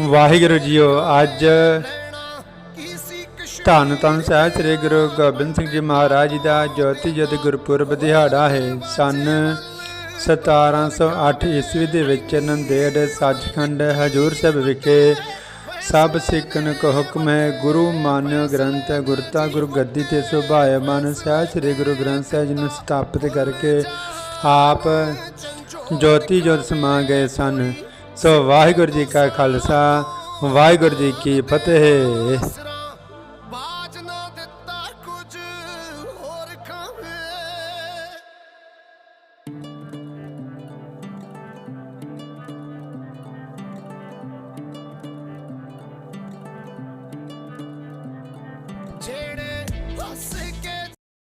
Waheguru JIO, ਅੱਜ ਧੰਨ ਧੰਨ ਸਾਹਿਬ ਸ੍ਰੀ ਗੁਰੂ ਗੋਬਿੰਦ ਸਿੰਘ ਜੀ ਮਹਾਰਾਜ ਜੀ ਦਾ ਜੋਤੀ ਜੋਤ ਗੁਰਪੁਰਬ ਦਿਹਾੜਾ ਹੈ। ਸਨ 1708 ਈਸਵੀ ਦੇ ਵਿੱਚ ਨੰਦੇੜ ਸੱਚਖੰਡ ਹਜੂਰ ਸਾਹਿਬ ਵਿਖੇ ਸਭ ਸਿੱਖਨ ਕੋ ਹੁਕਮ ਹੈ, ਗੁਰੂ ਮਾਨਿਓ ਗ੍ਰੰਥ ਗੁਰਤਾ ਗੁਰੂ ਗੱਦੀ ਤੇ ਸੁਭਾਏ ਮਨ ਸਾਹਿਬ ਸ੍ਰੀ ਗੁਰੂ ਗ੍ਰੰਥ ਸਾਹਿਬ ਜੀ ਨੂੰ ਸਥਾਪਿਤ ਕਰਕੇ ਆਪ ਜੋਤੀ ਜੋਤ ਸਮਾ ਗਏ ਸਨ। ਸੋ ਵਾਹਿਗੁਰੂ ਜੀ ਕਾ ਖਾਲਸਾ ਵਾਹਿਗੁਰੂ ਜੀ ਕੀ ਫਤਿਹ।